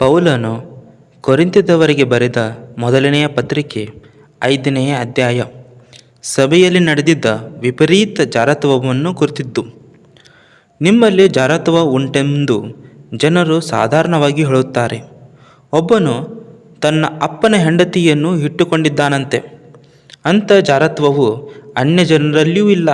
ಪೌಲನು ಕೊರಿಂಥದವರಿಗೆ ಬರೆದ ಮೊದಲನೆಯ ಪತ್ರಿಕೆ ಐದನೆಯ ಅಧ್ಯಾಯ. ಸಭೆಯಲ್ಲಿ ನಡೆದಿದ್ದ ವಿಪರೀತ ಜಾರತ್ವವನ್ನು ಕುರಿತಿದ್ದು ನಿಮ್ಮಲ್ಲಿ ಜಾರತ್ವ ಉಂಟೆಂದು ಜನರು ಸಾಧಾರಣವಾಗಿ ಹೇಳುತ್ತಾರೆ. ಒಬ್ಬನು ತನ್ನ ಅಪ್ಪನ ಹೆಂಡತಿಯನ್ನು ಇಟ್ಟುಕೊಂಡಿದ್ದಾನಂತೆ. ಅಂಥ ಜಾರತ್ವವು ಅನ್ಯ ಜನರಲ್ಲಿಯೂ ಇಲ್ಲ.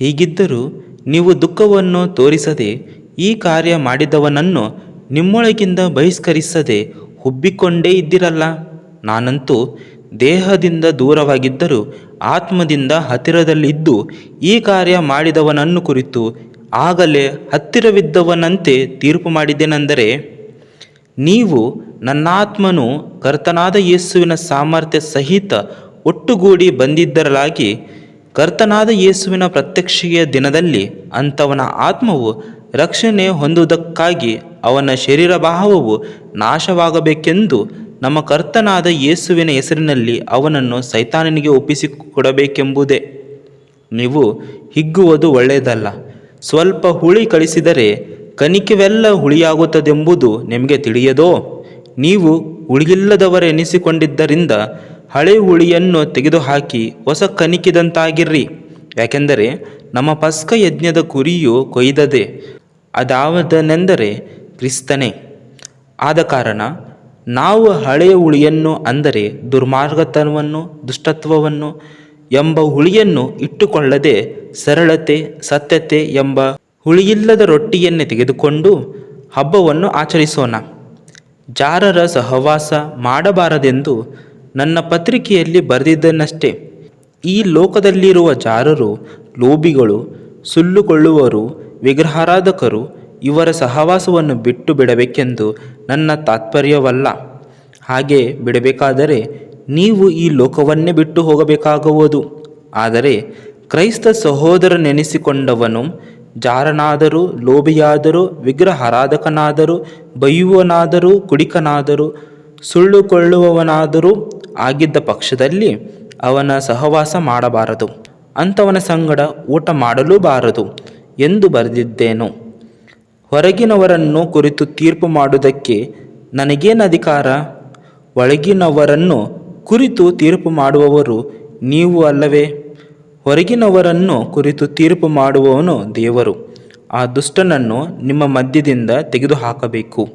ಹೀಗಿದ್ದರೂ ನೀವು ದುಃಖವನ್ನು ತೋರಿಸದೆ ಈ ಕಾರ್ಯ ಮಾಡಿದವನನ್ನು ನಿಮ್ಮೊಳಗಿಂದ ಬಹಿಷ್ಕರಿಸದೆ ಹುಬ್ಬಿಕೊಂಡೇ ಇದ್ದಿರಲ್ಲ? ನಾನಂತೂ ದೇಹದಿಂದ ದೂರವಾಗಿದ್ದರೂ ಆತ್ಮದಿಂದ ಹತ್ತಿರದಲ್ಲಿದ್ದು ಈ ಕಾರ್ಯ ಮಾಡಿದವನನ್ನು ಕುರಿತು ಆಗಲೇ ಹತ್ತಿರವಿದ್ದವನಂತೆ ತೀರ್ಪು ಮಾಡಿದ್ದೇನೆಂದರೆ ನೀವು ನನ್ನಾತ್ಮನು ಕರ್ತನಾದ ಯೇಸುವಿನ ಸಾಮರ್ಥ್ಯ ಸಹಿತ ಒಟ್ಟುಗೂಡಿ ಬಂದಿದ್ದರಲಾಗಿ, ಕರ್ತನಾದ ಯೇಸುವಿನ ಪ್ರತ್ಯಕ್ಷೆಯ ದಿನದಲ್ಲಿ ಅಂಥವನ ಆತ್ಮವು ರಕ್ಷಣೆ ಹೊಂದುವುದಕ್ಕಾಗಿ ಅವನ ಶರೀರ ಭಾವವು ನಾಶವಾಗಬೇಕೆಂದು ನಮ್ಮ ಕರ್ತನಾದ ಯೇಸುವಿನ ಹೆಸರಿನಲ್ಲಿ ಅವನನ್ನು ಸೈತಾನನಿಗೆ ಒಪ್ಪಿಸಿಕೊಡಬೇಕೆಂಬುದೇ. ನೀವು ಹಿಗ್ಗುವುದು ಒಳ್ಳೆಯದಲ್ಲ. ಸ್ವಲ್ಪ ಹುಳಿ ಕಳಿಸಿದರೆ ಕನಿಕೆವೆಲ್ಲ ಹುಳಿಯಾಗುತ್ತದೆಂಬುದು ನಿಮಗೆ ತಿಳಿಯದೋ? ನೀವು ಹುಳಿಯಿಲ್ಲದವರೆನಿಸಿಕೊಂಡಿದ್ದರಿಂದ ಹಳೆ ಹುಳಿಯನ್ನು ತೆಗೆದುಹಾಕಿ ಹೊಸ ಕನಿಕಿದಂತಾಗಿರ್ರಿ. ಯಾಕೆಂದರೆ ನಮ್ಮ ಪಸ್ಕ ಯಜ್ಞದ ಕುರಿಯು ಕೊಯ್ದದೆ ಅದಾವದನೆಂದರೆ ಕ್ರಿಸ್ತನೇ. ಆದ ಕಾರಣ ನಾವು ಹಳೆಯ ಹುಳಿಯನ್ನು ಅಂದರೆ ದುರ್ಮಾರ್ಗತನವನ್ನು, ದುಷ್ಟತ್ವವನ್ನು ಎಂಬ ಹುಳಿಯನ್ನು ಇಟ್ಟುಕೊಳ್ಳದೆ ಸರಳತೆ, ಸತ್ಯತೆ ಎಂಬ ಹುಳಿಯಿಲ್ಲದ ರೊಟ್ಟಿಯನ್ನೇ ತೆಗೆದುಕೊಂಡು ಹಬ್ಬವನ್ನು ಆಚರಿಸೋಣ. ಜಾರರ ಸಹವಾಸ ಮಾಡಬಾರದೆಂದು ನನ್ನ ಪತ್ರಿಕೆಯಲ್ಲಿ ಬರೆದಿದ್ದನಷ್ಟೇ. ಈ ಲೋಕದಲ್ಲಿರುವ ಜಾರರು ಲೋಬಿಗಳು ಸುಳ್ಳುಕೊಳ್ಳುವರು ವಿಗ್ರಹಾರಾಧಕರು ಇವರ ಸಹವಾಸವನ್ನು ಬಿಟ್ಟು ಬಿಡಬೇಕೆಂದು ನನ್ನ ತಾತ್ಪರ್ಯವಲ್ಲ. ಹಾಗೆ ಬಿಡಬೇಕಾದರೆ ನೀವು ಈ ಲೋಕವನ್ನೇ ಬಿಟ್ಟು ಹೋಗಬೇಕಾಗುವುದು. ಆದರೆ ಕ್ರೈಸ್ತ ಸಹೋದರನೆನಿಸಿಕೊಂಡವನು ಜಾರನಾದರೂ, ಲೋಭಿಯಾದರೂ, ವಿಗ್ರಹಾರಾಧಕನಾದರೂ ಬೈಯುವನಾದರೂ ಕುಡಿಕನಾದರೂ, ಸುಳ್ಳುಕೊಳ್ಳುವವನಾದರೂ ಆಗಿದ್ದ ಪಕ್ಷದಲ್ಲಿ ಅವನ ಸಹವಾಸ ಮಾಡಬಾರದು. ಅಂಥವನ ಸಂಗಡ ಊಟ ಮಾಡಲೂ ಬಾರದು ಎಂದು ಬರೆದಿದ್ದೇನು? ಹೊರಗಿನವರನ್ನು ಕುರಿತು ತೀರ್ಪು ಮಾಡುವುದಕ್ಕೆ ನನಗೇನು ಅಧಿಕಾರ? ಒಳಗಿನವರನ್ನು ಕುರಿತು ತೀರ್ಪು ಮಾಡುವವರು ನೀವು ಅಲ್ಲವೇ? ಹೊರಗಿನವರನ್ನು ಕುರಿತು ತೀರ್ಪು ಮಾಡುವವನು ದೇವರು. ಆ ದುಷ್ಟನನ್ನು ನಿಮ್ಮ ಮಧ್ಯದಿಂದ ತೆಗೆದುಹಾಕಬೇಕು.